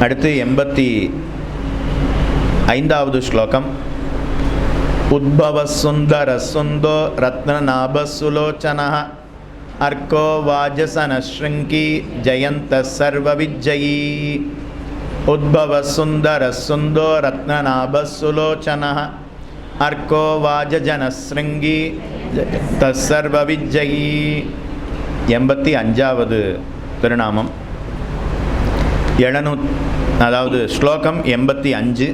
அடுத்து எண்பத்தி ஐந்தாவது ஸ்லோகம். உத்பவ சுந்தர சுந்தோ ரத்னநாப சுலோச்சன அர்க்கோ வாஜசன ஸ்ருங்கி ஜயந்த சர்வ விஜயீ உத்பவ சுந்தர சுந்தோ எழுநூ அதாவது ஸ்லோகம் எண்பத்தி அஞ்சு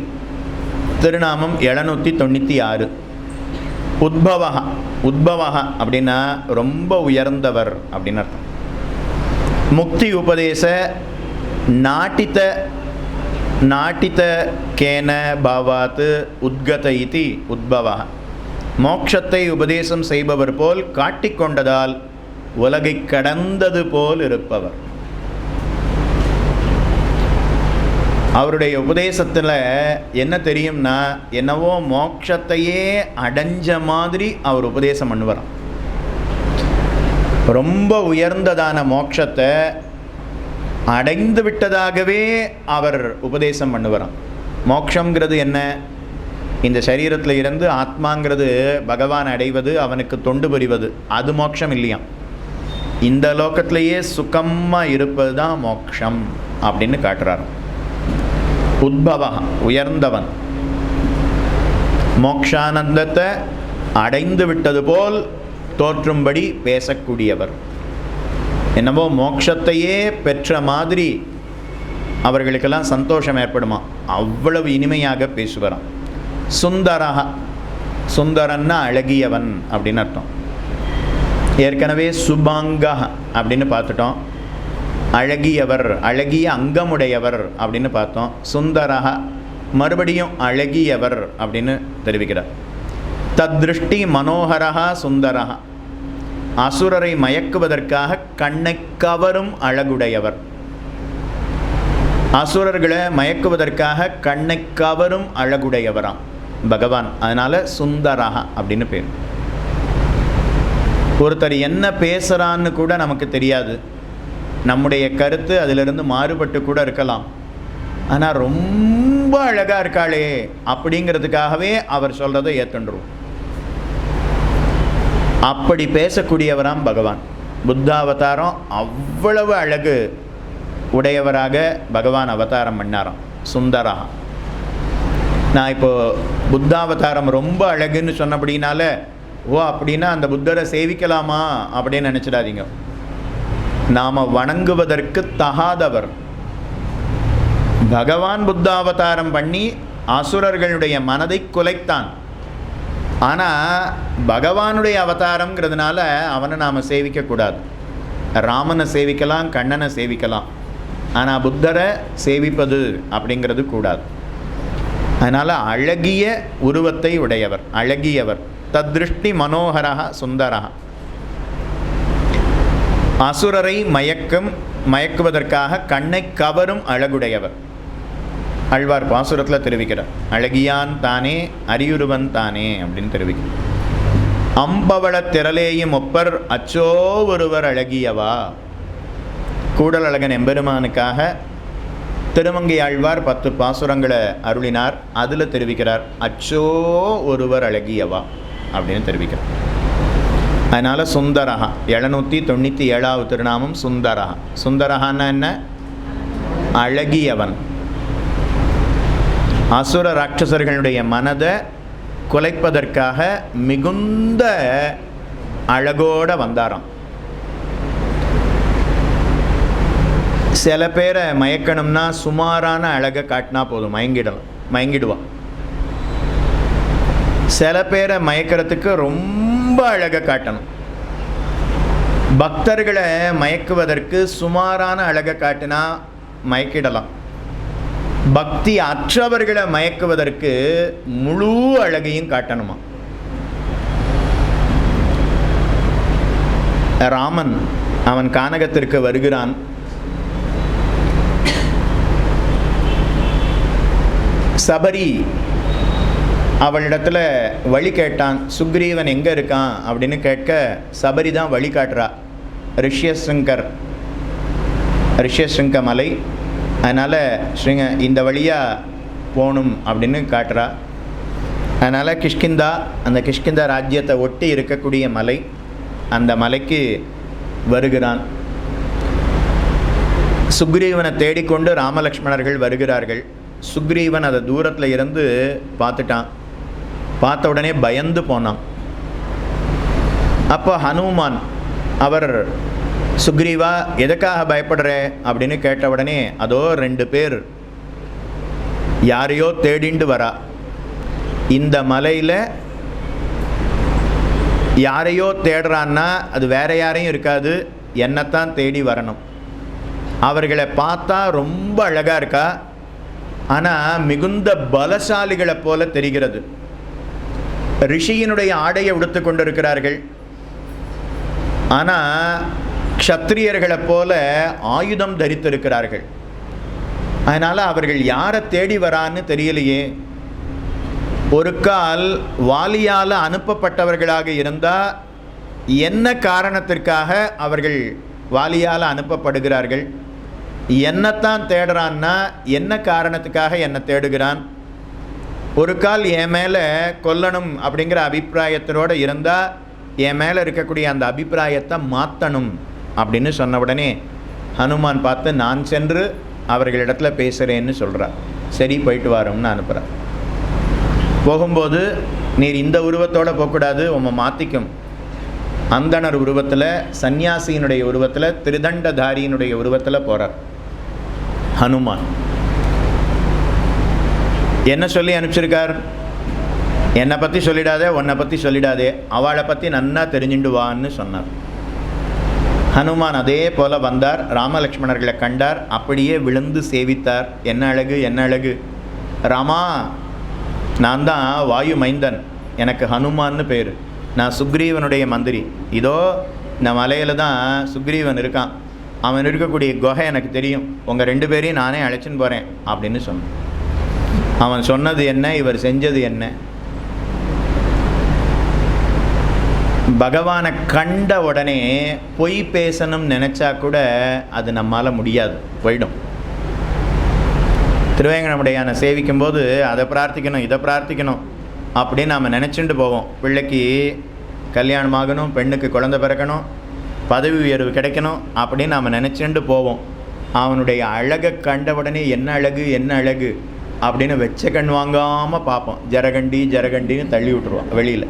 திருநாமம் எழுநூற்றி தொண்ணூற்றி ஆறு. உத்பவா உத்பவா அப்படின்னா ரொம்ப உயர்ந்தவர் அப்படின்னு அர்த்தம். முக்தி உபதேச நாட்டித்த நாட்டித்த கேன பாவாத்து உத்கத இதி உத்பவா மோட்சத்தை உபதேசம் செய்பவர் போல் காட்டிக்கொண்டதால் உலகை கடந்தது போல் இருப்பவர். அவருடைய உபதேசத்தில் என்ன தெரியும்னா என்னவோ மோட்சத்தையே அடைஞ்ச மாதிரி அவர் உபதேசம் பண்ணுவாராம் ரொம்ப உயர்ந்ததான மோட்சத்தை அடைந்து விட்டதாகவே அவர் உபதேசம் பண்ணுவாராம். மோட்சங்கிறது என்ன? இந்த சரீரத்தில் இருந்து ஆத்மாங்கிறது பகவான் அடைவது அவனுக்கு தொண்டு புரிவது. அது மோட்சம் இல்லையாம். இந்த லோக்கத்திலேயே சுகமாக இருப்பது தான் மோட்சம் அப்படின்னு காட்டுறாரு உத்பவா உயர்ந்தவன். மோக்ஷானந்தத்தை அடைந்து விட்டது போல் தோற்றும்படி பேசக்கூடியவர். என்னவோ மோட்சத்தையே பெற்ற மாதிரி அவர்களுக்கெல்லாம் சந்தோஷம் ஏற்படுமா? அவ்வளவு இனிமையாக பேசுவாராம் சுந்தரா சுந்தரன்னா அழகியவன் அப்படின்னு அர்த்தம். ஏற்கனவே சுபாங்கா அப்படின்னு பார்த்துட்டோம். அழகியவர் அழகிய அங்கமுடையவர் அப்படின்னு பார்த்தோம். சுந்தரக மறுபடியும் அழகியவர் அப்படின்னு தெரிவிக்கிறார். தத்ருஷ்டி மனோகரா சுந்தரகா அசுரரை மயக்குவதற்காக கண்ணை கவரும் அழகுடையவர். அசுரர்களை மயக்குவதற்காக கண்ணை கவரும் அழகுடையவராம் பகவான். அதனால் சுந்தரகா அப்படின்னு பேர். ஒருத்தர் என்ன பேசுகிறான்னு கூட நமக்கு தெரியாது. நம்முடைய கருத்து அதிலிருந்து மாறுபட்டு கூட இருக்கலாம். ஆனால் ரொம்ப அழகாக இருக்காளே அப்படிங்கிறதுக்காகவே அவர் சொல்கிறத ஏற்றுண்டுருவோம் அப்படி பேசக்கூடியவராம் பகவான். புத்தாவதாரம் அவ்வளவு அழகு உடையவராக பகவான் அவதாரம் பண்ணாராம். சுந்தரா. நான் இப்போது புத்தாவதாரம் ரொம்ப அழகுன்னு சொன்னபடினால ஓ அப்படின்னா அந்த புத்தரை சேவிக்கலாமா அப்படின்னு நினச்சிடாதீங்க. நாம் வணங்குவதற்கு தகாதவர். பகவான் புத்தாவதாரம் பண்ணி அசுரர்களுடைய மனதை குலைத்தான். ஆனால் பகவானுடைய அவதாரங்கிறதுனால அவனை நாம் சேவிக்கக்கூடாது ராமனை சேவிக்கலாம் கண்ணனை சேவிக்கலாம். ஆனால் புத்தரை சேவிப்பது அப்படிங்கிறது கூடாது. அதனால் அழகிய உருவத்தை உடையவர் அழகியவர். தத்ருஷ்டி மனோகரா சுந்தரா அசுரரை மயக்கும் மயக்குவதற்காக கண்ணை கவரும் அழகுடையவர். அழ்வார் பாசுரத்தில் தெரிவிக்கிறார். அழகியான் தானே அரியுருவன் தானே அப்படின்னு தெரிவிக்கிறார். அம்பவள திரளேயும் ஒப்பர் அச்சோ ஒருவர் அழகியவா? கூடல் அழகன் எம்பெருமானுக்காக திருமங்கை ஆழ்வார் பத்து பாசுரங்களை அருளினார். அதில் தெரிவிக்கிறார் அச்சோ ஒருவர் அழகியவா? அப்படின்னு தெரிவிக்கிறார். அதனால் சுந்தரகா எழுநூற்றி தொண்ணூற்றி ஏழாவது திருநாமம் சுந்தரகா சுந்தரகான்னா என்ன? அழகியவன். அசுர ராட்சசர்களுடைய மனதை குலைப்பதற்காக மிகுந்த அழகோட வந்தாராம். சில பேரை மயக்கணும்னா சுமாரான அழகை காட்டினா போதும். மயங்கிடலாம். மயங்கிடுவான். சில பேரை மயக்கிறதுக்கு ரொம்ப ரொம்ப அழகை காட்டணும். பக்தர்களை மயக்குவதற்கு சுமாரான அழகை காட்டினா மயக்கிடலாம். பக்தி அற்றவர்களை மயக்குவதற்கு முழு அழகையும் காட்டணுமா? ராமன் அவன் கானகத்திற்கு வருகிறான். சபரி அவளிடத்துல வழி கேட்டான் சுக்ரீவன் எங்கே இருக்கான்? அப்படின்னு கேட்க சபரி தான் வழி காட்டுறா. ரிஷ்யசங்கர் ரிஷ்யசங்க மலை. அதனால் ஸ்ரீங்க இந்த வழியாக போகணும் அப்படின்னு காட்டுறா. அதனால் கிஷ்கிந்தா அந்த கிஷ்கிந்தா ராஜ்யத்தை ஒட்டி இருக்கக்கூடிய மலை அந்த மலைக்கு வருகிறான். சுக்ரீவனை தேடிக்கொண்டு ராமலக்ஷ்மணர்கள் வருகிறார்கள். சுக்ரீவன் அதை தூரத்தில் இருந்து பார்த்துட்டான். பார்த்த உடனே பயந்து போனான். அப்போ ஹனுமான் அவர் சுக்ரீவா எதுக்காக பயப்படுற? அப்படின்னு கேட்ட உடனே அதோ ரெண்டு பேர் யாரையோ தேடிண்டு வரா. இந்த மலையில் யாரையோ தேடுறான்னா அது வேற யாரையும் இருக்காது. என்னத்தான் தேடி வரணும். அவர்களை பார்த்தா ரொம்ப அழகாக இருக்கா. ஆனால் மிகுந்த பலசாலிகளை போல தெரிகிறது. ரிஷியினுடைய ஆடையை உடுத்து கொண்டிருக்கிறார்கள். ஆனால் க்ஷத்திரியர்களைப் போல ஆயுதம் தரித்திருக்கிறார்கள். அதனால் அவர்கள் யாரை தேடி வரான்னு தெரியலையே. ஒரு கால் வாலியால் அனுப்பப்பட்டவர்களாக இருந்தால் என்ன காரணத்திற்காக அவர்கள் வாலியால் அனுப்பப்படுகிறார்கள்? என்னத்தான் தேடுறான்னா என்ன காரணத்துக்காக என்னை தேடுகிறான்? ஒரு கால் என் மேலே கொல்லணும் அப்படிங்கிற அபிப்பிராயத்தினோடு இருந்தால் என் மேலே இருக்கக்கூடிய அந்த அபிப்பிராயத்தை மாற்றணும் அப்படின்னு சொன்ன உடனே ஹனுமான் பார்த்து நான் சென்று அவர்களிடத்தில் பேசுகிறேன்னு சொல்கிறார் சரி போயிட்டு வரோம்னு அனுப்புகிறார் போகும்போது நீர் இந்த உருவத்தோடு போகக்கூடாது உம்மை மாற்றிக்கும் அந்தணர் உருவத்தில் சந்நியாசியினுடைய உருவத்தில் திருதண்டதாரியினுடைய உருவத்தில் போகிறார் ஹனுமான். என்ன சொல்லி அனுப்பிச்சிருக்கார்? என்னை பற்றி சொல்லிடாதே உன்னை பற்றி சொல்லிடாதே. அவளை பற்றி நன்னா தெரிஞ்சுண்டு வான்னு சொன்னார். ஹனுமான் அதே போல வந்தார். ராமலக்ஷ்மணர்களை கண்டார். அப்படியே விழுந்து சேவித்தார். என்ன அழகு என்ன அழகு. ராமா நான் தான் வாயு மைந்தன். எனக்கு ஹனுமான்னு பேர். நான் சுக்ரீவனுடைய மந்திரி. இதோ இந்த மலையில் தான் சுக்ரீவன் இருக்கான். அவன் இருக்கக்கூடிய குகை எனக்கு தெரியும். உங்கள் ரெண்டு பேரையும் நானே அழைச்சின்னு போகிறேன் அப்படின்னு சொன்னேன். அவன் சொன்னது என்ன இவர் செஞ்சது என்ன? பகவானை கண்ட உடனே பொய் பேசணும்னு நினச்சா கூட அது நம்மால் முடியாது போயிடும். திருவேங்கடமுடையான சேவிக்கும் போது அதை பிரார்த்திக்கணும் இதை பிரார்த்திக்கணும் அப்படின்னு நாம் நினச்சிட்டு போவோம். பிள்ளைக்கு கல்யாணம் ஆகணும் பெண்ணுக்கு குழந்தை பிறக்கணும் பதவி உயர்வு கிடைக்கணும் அப்படின்னு நாம் நினச்சிட்டு போவோம். அவனுடைய அழகை கண்ட உடனே என்ன அழகு என்ன அழகு? அப்படின்னு வெச்ச கண் வாங்காமல் பார்ப்போம். ஜரகண்டி ஜரகண்டின்னு தள்ளி விட்ருவோம் வெளியில்.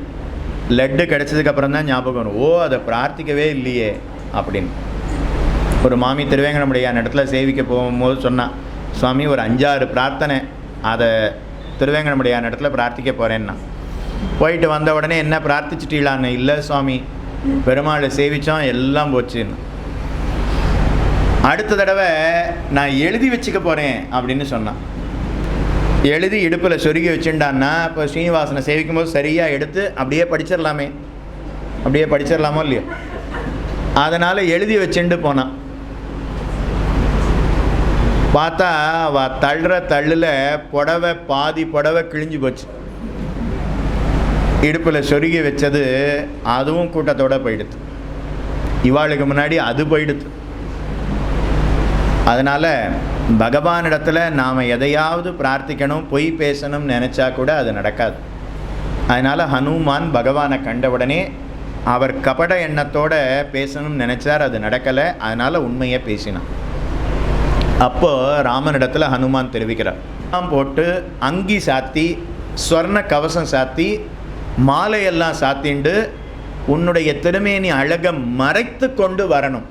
லட்டு கிடச்சதுக்கப்புறம் தான் ஞாபகம் வரும். ஓ அதை பிரார்த்திக்கவே இல்லையே அப்படின்னு. ஒரு மாமி திருவேங்கடமுடையான் இடத்துல சேவிக்க போகும்போது சொன்னான் சுவாமி ஒரு அஞ்சாறு பிரார்த்தனை அதை திருவேங்கடமுடையான் இடத்துல பிரார்த்திக்க போகிறேன்னா போயிட்டு வந்த உடனே என்ன பிரார்த்திச்சிட்டீங்களான்னு? இல்லை சுவாமி பெருமாளை சேவித்தோம் எல்லாம் போச்சுன்னு. அடுத்த தடவை நான் எழுதி வச்சுக்க போகிறேன் அப்படின்னு சொன்னான். எழுதி இடுப்பில் சொருகி வச்சுட்டான்னா இப்போ ஸ்ரீனிவாசனை சேவிக்கும் போது சரியாக எடுத்து அப்படியே படிச்சிடலாமே. அப்படியே படிச்சிடலாமோ இல்லையோ? அதனால் எழுதி வச்சுட்டு போனான். பார்த்தா அவ தள்ளுற தள்ளில் புடவை பாதி புடவை கிழிஞ்சு போச்சு. இடுப்பில் சொருகி வச்சது அதுவும் கூட்டத்தோட போயிடுது. இவாளுக்கு முன்னாடி அது போயிடுது. அதனால் பகவானிடத்தில் நாம் எதையாவது பிரார்த்திக்கணும் பொய் பேசணும்னு நினச்சா கூட அது நடக்காது. அதனால் ஹனுமான் பகவானை கண்ட உடனே அவர் கபட எண்ணத்தோட பேசணும்னு நினச்சார் அது நடக்கலை. அதனால் உண்மையை பேசினான். அப்போது ராமனிடத்தில் ஹனுமான் தெரிவிக்கிறார். போட்டு அங்கி சாத்தி ஸ்வர்ண கவசம் சாத்தி மாலையெல்லாம் சாத்திண்டு உன்னுடைய திருமேனி அழகை மறைத்து கொண்டு வரணும்.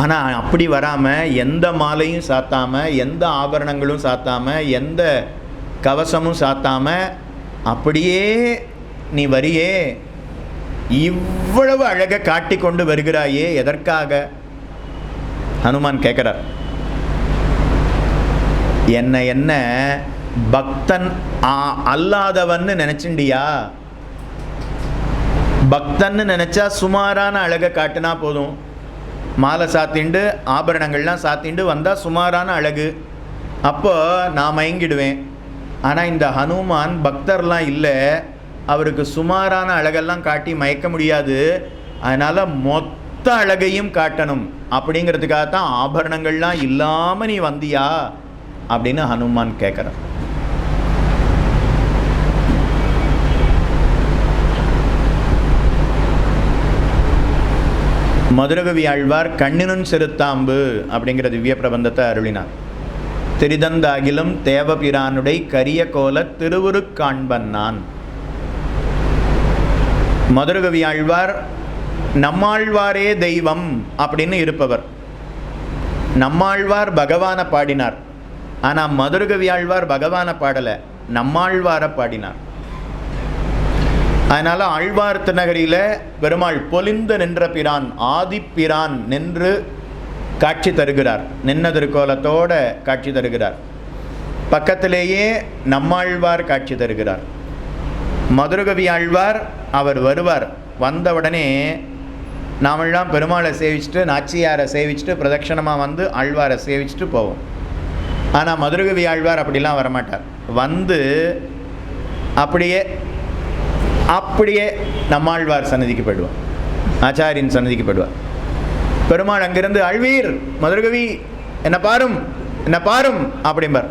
ஆனால் அப்படி வராமல் எந்த மாலையும் சாத்தாமல் எந்த ஆபரணங்களும் சாத்தாமல் எந்த கவசமும் சாத்தாமல் அப்படியே நீ வரியே இவ்வளவு அழகை காட்டி கொண்டு வருகிறாயே எதற்காக? ஹனுமான் கேட்குறார் என்ன என்ன? பக்தன் அல்லாதவன்னு நினச்சிண்டியா பக்தன்னு நினச்சா சுமாரான அழகை காட்டினா போதும். மாலை சாத்திண்டு ஆபரணங்கள்லாம் சாத்திண்டு வந்தால் சுமாரான அழகு. அப்போ நான் மயங்கிடுவேன். ஆனால் இந்த ஹனுமான் பக்தர்லாம் இல்லை. அவருக்கு சுமாரான அழகெல்லாம் காட்டி மயக்க முடியாது. அதனால் மொத்த அழகையும் காட்டணும். அப்படிங்கிறதுக்காக தான் ஆபரணங்கள்லாம் இல்லாமல் நீ வந்தியா? அப்படின்னு ஹனுமான் கேட்குறேன் மதுரகவி ஆழ்வார் கண்ணினுன் சிறுத்தாம்பு அப்படிங்கிற திவ்ய பிரபந்தத்தை அருளினார். திரிதந்தாகிலும் தேவபிரானுடை கரிய கோல திருவுரு காண்பன் நான் மதுரகவி ஆழ்வார் நம்மாழ்வாரே தெய்வம் அப்படின்னு இருப்பவர். நம்மாழ்வார் பகவானை பாடினார். ஆனால் மதுரகவி ஆழ்வார் பகவானை பாடலை நம்மாழ்வாரை பாடினார். அதனால் ஆழ்வார் திருநகரியில் பெருமாள் பொலிந்து நின்ற பிரான் ஆதிப்பிரான் நின்று காட்சி தருகிறார். நின்ன திருக்கோலத்தோட காட்சி தருகிறார். பக்கத்திலேயே நம்மாழ்வார் காட்சி தருகிறார். மதுரகவி ஆழ்வார் அவர் வருவார். வந்தவுடனே நாமெல்லாம் பெருமாளை சேவிச்சுட்டு நாச்சியாரை சேவிச்சுட்டு பிரதட்சணமாக வந்து ஆழ்வாரை சேவிச்சுட்டு போவோம். ஆனால் மதுரகவி ஆழ்வார் அப்படிலாம் வரமாட்டார். வந்து அப்படியே அப்படியே நம்மாழ்வார் சன்னதிக்கு போயிடுவார் ஆச்சாரியன் சன்னதிக்கு போயிடுவார் பெருமாள் அங்கிருந்து அழ்வீர் மதுரகவி என்ன பாரும் என்ன பாரும் அப்படிம்பார்.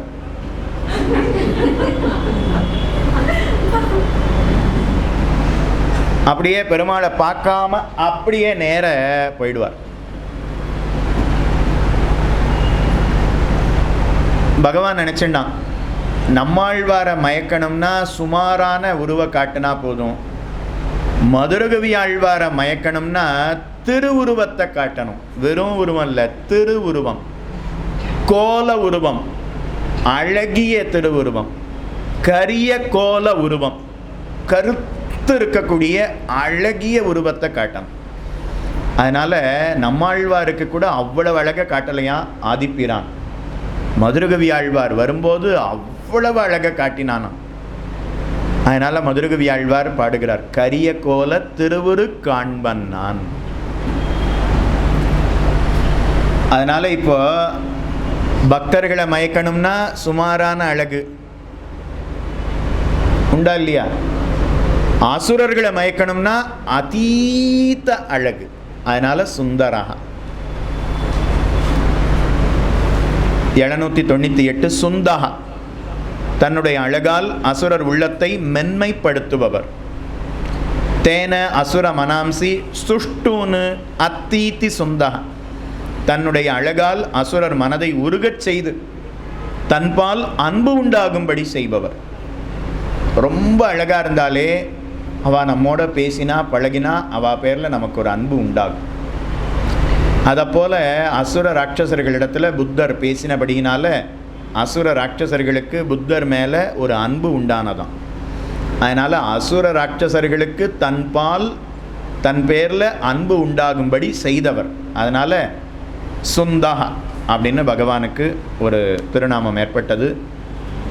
அப்படியே பெருமாளை பார்க்காம அப்படியே நேர போயிடுவார். பகவான் நினச்சிண்டான் நம்மாழ்வாரை மயக்கணும்னா சுமாரான உருவை காட்டினா போதும். மதுரகவி ஆழ்வாரை மயக்கணும்னா திருவுருவத்தை காட்டணும். வெறும் உருவம் இல்லை திருவுருவம் கோல உருவம். அழகிய திருவுருவம் கரிய கோல உருவம். கருத்து இருக்கக்கூடிய அழகிய உருவத்தை காட்டணும். அதனால் நம்மாழ்வாருக்கு கூட அவ்வளவு அழகை காட்டலையா? ஆதிப்பிரான். மதுரகவி ஆழ்வார் வரும்போது அவ்வளவு அழகாக காட்டினானான் அதனால் மதுரகவி ஆழ்வார் பாடுகிறார் கரிய கோல திருவுரு காண்பன் நான். அதனால் இப்போ பக்தர்களை மயக்கணும்னா சுமாரான அழகு. உண்டா இல்லையா? அசுரர்களை மயக்கணும்னா அதீத அழகு. அதனால் சுந்தராக. எழுநூற்றி தொண்ணூற்றி எட்டு சுந்தகா தன்னுடைய அழகால் அசுரர் உள்ளத்தை மென்மைப்படுத்துபவர். தேன அசுர மனாம்சி சுஷ்டூனு அத்தீத்தி சுந்தகா தன்னுடைய அழகால் அசுரர் மனதை உருகச் செய்து தன்பால் அன்பு உண்டாகும்படி செய்பவர். ரொம்ப அழகாக இருந்தாலே அவள் நம்மோட பேசினா பழகினா அவள் பேரில் நமக்கு ஒரு அன்பு உண்டாகும். அதை போல் அசுர ராட்சசர்களிடத்தில் புத்தர் பேசினபடியினால அசுர ராட்சசர்களுக்கு புத்தர் மேலே ஒரு அன்பு உண்டானதாம். அதனால் அசுர ராட்சசர்களுக்கு தன்பால் தன் பேரில் அன்பு உண்டாகும்படி செய்தவர். அதனால் சுந்தகா அப்படின்னு பகவானுக்கு ஒரு திருநாமம் ஏற்பட்டது.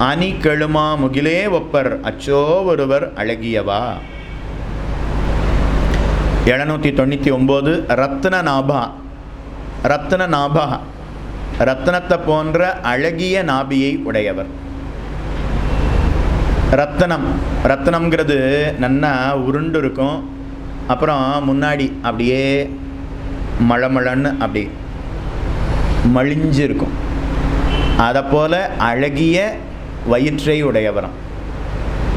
அணி கெழுமா முகிலே ஒப்பர் அச்சோ ஒருவர் அழகியவா? எழுநூற்றி தொண்ணூற்றி ஒம்பது ரத்ன நாபா ரத்ன நாபா ரத்னத்தை போன்ற அழகிய நாபியை உடையவர். ரத்தனம் ரத்தனம்ங்கிறது நன்னா உருண்டு இருக்கும். அப்புறம் முன்னாடி அப்படியே மழமழன்னு அப்படி மழிஞ்சு இருக்கும் அதை போல் அழகிய வயிற்றை உடையவரம்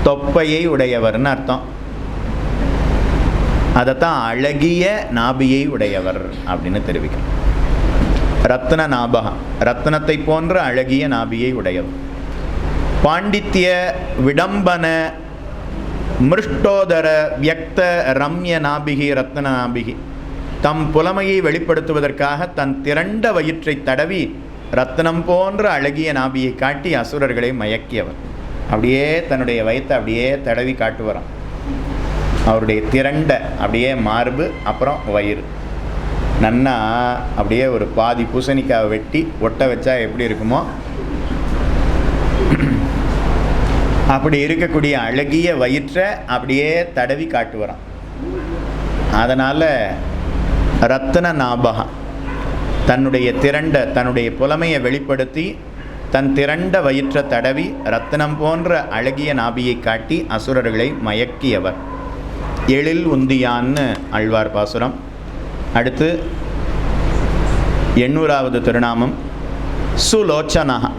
தொப்பையை உடையவர்னு அர்த்தம். அதைத்தான் அழகிய நாபியை உடையவர் அப்படின்னு தெரிவிக்கிறோம். ரத்ன நாபகா ரத்னத்தை போன்ற அழகிய நாபியை உடையவர். பாண்டித்ய விடம்பன மிருஷ்டோதர வியக்த ரம்ய நாபிகி ரத்ன நாபிகி. தம் புலமையை வெளிப்படுத்துவதற்காக தன் திரண்ட வயிற்றை தடவி ரத்னம் போன்ற அழகிய நாபியை காட்டி அசுரர்களை மயக்கியவர். அப்படியே தன்னுடைய வயிற்றை அப்படியே தடவி காட்டுவரான் அவருடைய திரண்ட அப்படியே மார்பு அப்புறம் வயிறு. நன்னா அப்படியே ஒரு பாதி பூசணிக்காவை வெட்டி ஒட்ட வச்சா எப்படி இருக்குமோ? அப்படி இருக்கக்கூடிய அழகிய வயிற்றை அப்படியே தடவி காட்டுவரான் அதனால் ரத்ன நாபகம் தன்னுடைய திரண்ட தன்னுடைய புலமையை வெளிப்படுத்தி தன் திரண்ட வயிற்றை தடவி ரத்னம் போன்ற அழகிய நாபியை காட்டி அசுரர்களை மயக்கியவர். எழில் உந்தியான்னு அழ்வார் பாசுரம். அடுத்து எண்ணூறாவது திருநாமம் சுலோச்சனஹ.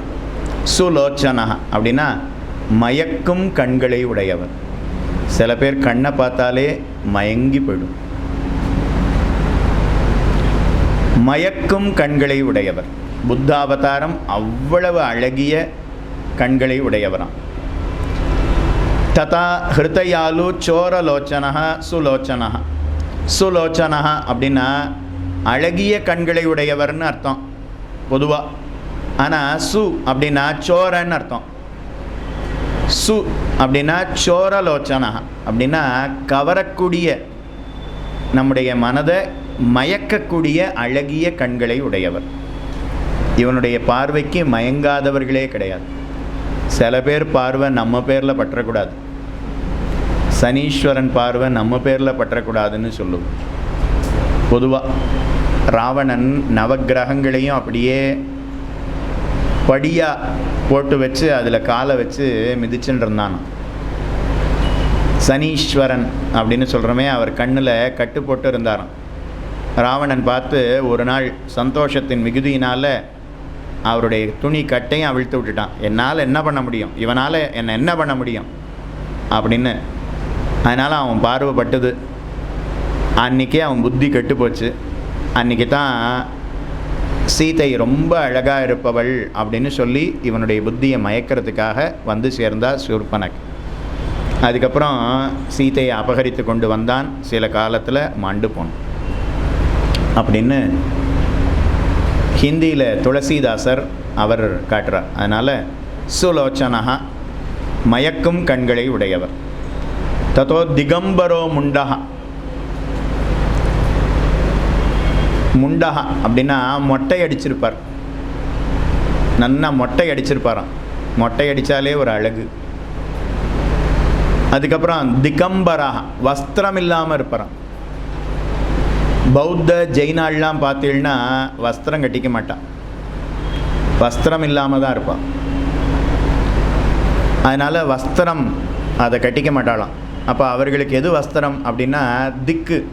சுலோச்சனஹ அப்படின்னா மயக்கும் கண்களை உடையவர். சில பேர் கண்ணை பார்த்தாலே மயங்கி போயிடும். மயக்கும் கண்களை உடையவர். புத்தாவதாரம் அவ்வளவு அழகிய கண்களை உடையவராம். ததா ஹிருதயாலு சோரலோச்சனா சுலோச்சனா சுலோச்சனஹ அப்படின்னா அழகிய கண்களை உடையவர்னு அர்த்தம் பொதுவாக ஆனால் சு அப்படின்னா சோரன்னு அர்த்தம். சு அப்படின்னா சோரலோச்சனா அப்படின்னா கவரக்கூடிய நம்முடைய மனதை மயக்கக்கூடிய அழகிய கண்களை உடையவர். இவனுடைய பார்வைக்கு மயங்காதவர்களே கிடையாது. சில பேர் பார்வை நம்ம பேரில் பற்றக்கூடாது. சனீஸ்வரன் பார்வை நம்ம பேரில் பற்றக்கூடாதுன்னு சொல்லுவோம் பொதுவாக ராவணன் நவக்கிரகங்களையும் அப்படியே படியாக போட்டு வச்சு அதில் காலை வச்சு மிதிச்சுட்டு இருந்தானோ. சனீஸ்வரன் அப்படின்னு சொல்கிறோமே அவர் கண்ணில் கட்டு போட்டு இருந்தாராம். ராவணன் பார்த்து ஒரு நாள் சந்தோஷத்தின் மிகுதியினால் அவருடைய துணி கட்டையும் அவிழ்த்து விட்டுட்டான். என்னால் என்ன பண்ண முடியும்? இவனால் என்னை என்ன பண்ண முடியும்? அப்படின்னு அதனால் அவன் பார்வைப்பட்டது. அன்றைக்கே அவன் புத்தி கெட்டுப்போச்சு அன்றைக்கி தான் சீதை ரொம்ப அழகாக இருப்பவள் அப்படின்னு சொல்லி இவனுடைய புத்தியை மயக்கிறதுக்காக வந்து சேர்ந்தா சூர்பனக் அதுக்கப்புறம் சீதையை அபகரித்து கொண்டு வந்தான். சில காலத்தில் மாண்டு போனான். அப்படின்னு ஹிந்தியில் துளசிதாசர் அவர் காட்டுறார். அதனால் சுலோச்சனகா மயக்கும் கண்களை உடையவர். தத்தோ திகம்பரோ முண்டஹா முண்டஹா அப்படின்னா மொட்டை அடிச்சிருப்பார் நன்னா மொட்டை அடிச்சிருப்பாராம் மொட்டை அடித்தாலே ஒரு அழகு அதுக்கப்புறம் திகம்பராக வஸ்திரம் இல்லாமல் இருப்பாராம் பௌத்த ஜெயினாள்லாம் பார்த்தீங்கன்னா வஸ்திரம் கட்டிக்க மாட்டான் வஸ்திரம் இல்லாமல் தான் இருப்பான் அதனால் வஸ்திரம் அதை கட்டிக்க மாட்டாளாம் அப்போ அவர்களுக்கு எது வஸ்திரம் அப்படின்னா திக்கு.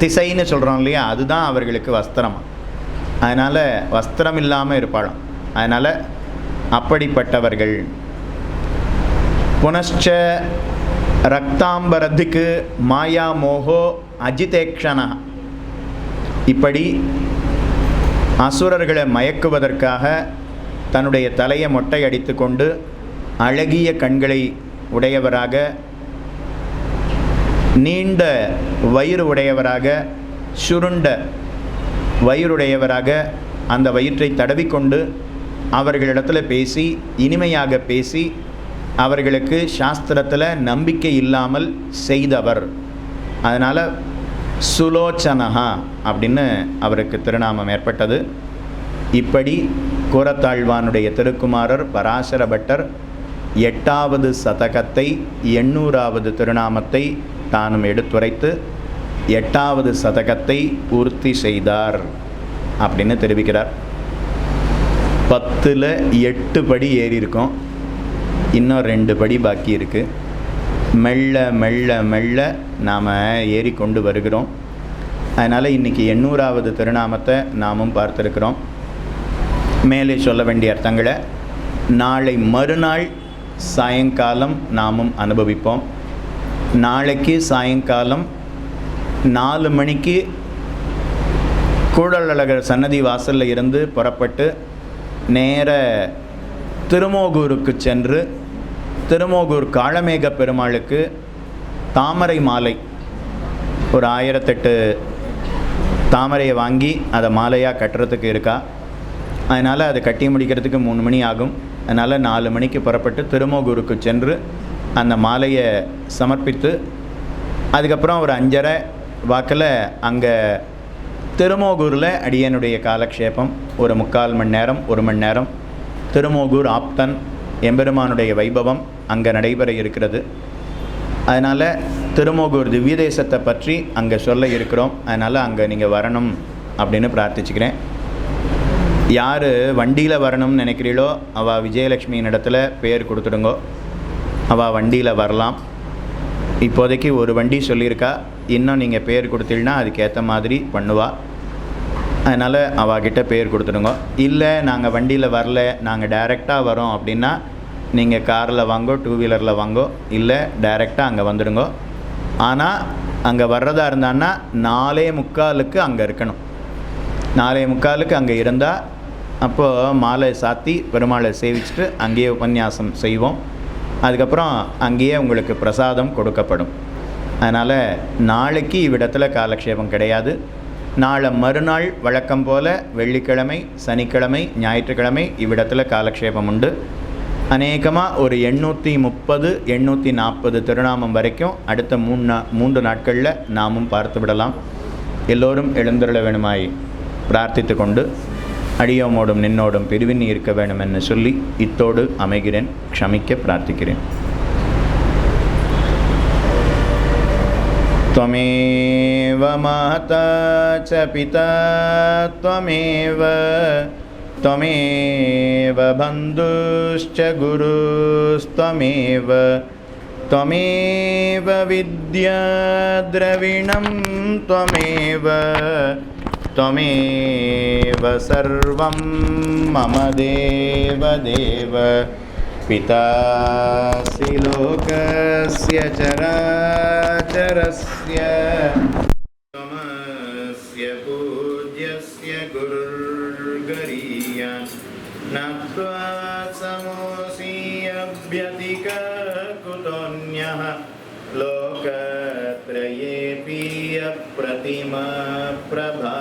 திசைன்னு சொல்கிறோம் இல்லையா? அதுதான் அவர்களுக்கு வஸ்திரம். அதனால் வஸ்திரம் இல்லாமல் இருப்பாளாம். அதனால் அப்படிப்பட்டவர்கள். புனశ్చ ரக்தாம்பரத்துக்கு மாயா மோகோ அஜிதேக்ஷனா. இப்படி அசுரர்களை மயக்குவதற்காக தன்னுடைய தலையை மொட்டை அடித்து கொண்டு அழகிய கண்களை உடையவராக நீண்ட வயிறு உடையவராக சுருண்ட வயிறுடையவராக அந்த வயிற்றை தடவிக்கொண்டு அவர்களிடத்தில் பேசி இனிமையாக பேசி அவர்களுக்கு சாஸ்திரத்தில் நம்பிக்கை இல்லாமல் செய்தவர். அதனால் சுலோச்சனஹா அப்படின்னு அவருக்கு திருநாமம் ஏற்பட்டது. இப்படி கூரத்தாழ்வானுடைய திருக்குமாரர் பராசர பட்டர் எட்டாவது சதகத்தை எண்ணூறாவது திருநாமத்தை தானும் எடுத்துரைத்து எட்டாவது சதகத்தை பூர்த்தி செய்தார் அப்படின்னு தெரிவிக்கிறார். பத்தில் எட்டு படி ஏறி இருக்கோம் இன்னும் ரெண்டு படி பாக்கி இருக்குது மெல்ல மெல்ல மெல்ல நாம் ஏறி கொண்டு வருகிறோம். அதனால் இன்றைக்கி எண்ணூறாவது திருநாமத்தை நாமும் பார்த்துருக்கிறோம். மேலே சொல்ல வேண்டிய அர்த்தங்களை நாளை மறுநாள் சாயங்காலம் நாமும் அனுபவிப்போம். நாளைக்கு சாயங்காலம் நாலு மணிக்கு கூடலழகர் சன்னதி வாசலில் இருந்து புறப்பட்டு நேர திருமோகூருக்கு சென்று திருமோகூர் காளமேக பெருமாளுக்கு தாமரை மாலை. ஒரு ஆயிரத்தெட்டு தாமரையை வாங்கி அதை மாலையாக கட்டுறதுக்கு இருக்கா? அதனால் அதை கட்டி முடிக்கிறதுக்கு மூணு மணி ஆகும். அதனால் நாலு மணிக்கு புறப்பட்டு திருமோகூருக்கு சென்று அந்த மாலையை சமர்ப்பித்து அதுக்கப்புறம் ஒரு அஞ்சரை வாக்கில் அங்கே திருமோகூரில் அடியனுடைய காலக்ஷேபம் ஒரு முக்கால் மணி நேரம் ஒரு மணி நேரம். திருமோகூர் ஆப்தன் எம்பெருமானுடைய வைபவம் அங்கே நடைபெற இருக்கிறது. அதனால் திருமோகூர் திவ்ய தேசத்தை பற்றி அங்கே சொல்ல இருக்கிறோம். அதனால் அங்கே நீங்கள் வரணும் அப்படின்னு பிரார்த்திச்சுக்கிறேன். யார் வண்டியில் வரணும்னு நினைக்கிறீளோ அவள் விஜயலட்சுமியின் இடத்துல பேர் கொடுத்துடுங்கோ. அவள் வண்டியில் வரலாம். இப்போதைக்கு ஒரு வண்டி சொல்லியிருக்கா. இன்னும் நீங்கள் பேர் கொடுத்தீங்கன்னா அதுக்கேற்ற மாதிரி பண்ணுவா. அதனால் அவகிட்ட பேர் கொடுத்துடுங்க. இல்லை நாங்கள் வண்டியில் வரல நாங்கள் டைரெக்டாக வரோம் அப்படின்னா நீங்கள் காரில் வாங்கோ டூ வீலரில் வாங்கோ இல்லை டைரெக்டாக அங்கே வந்துடுங்க. ஆனால் அங்கே வர்றதா இருந்தான்னா நாலே முக்காலுக்கு அங்கே இருக்கணும். நாலே முக்காலுக்கு அங்கே இருந்தால் அப்போது மாலை சாத்தி பெருமாளை சேவிச்சுட்டு அங்கேயே உபன்யாசம் செய்வோம். அதுக்கப்புறம் அங்கேயே உங்களுக்கு பிரசாதம் கொடுக்கப்படும். அதனால் நாளைக்கு இவ்விடத்தில் காலக்ஷேபம் கிடையாது. நாளை மறுநாள் வழக்கம் போல் வெள்ளிக்கிழமை சனிக்கிழமை ஞாயிற்றுக்கிழமை இவ்விடத்தில் காலக்ஷேபம் உண்டு. அநேகமாக ஒரு எண்ணூற்றி முப்பது எண்ணூற்றி நாற்பது திருநாமம் வரைக்கும் அடுத்த மூணு நா மூன்று நாட்களில் நாமும் பார்த்து விடலாம். எல்லோரும் எழுந்துருள வேணுமாய் பிரார்த்தித்து கொண்டு அடியோமோடும் நின்னோடும் பிரிவின் இருக்க வேண்டும் என்று சொல்லி இத்தோடு அமைகிறேன் க்ஷமிக்க பிரார்த்திக்கிறேன் त्वमेव माता च पिता त्वमेव त्वमेव बन्धुश्च गुरुस्त्वमेव त्वमेव विद्याद्रविणं त्वमेव त्वमेव सर्वं मम देवदेव। पितासि लोकस्य चराचरस्य त्वमस्य पूज्यस्य गुरुर्गरीयान् न त्वा समोऽसीयभ्यतिका कुतोऽन्यः लोकत्रयेऽपि अप्रतिमा प्रभा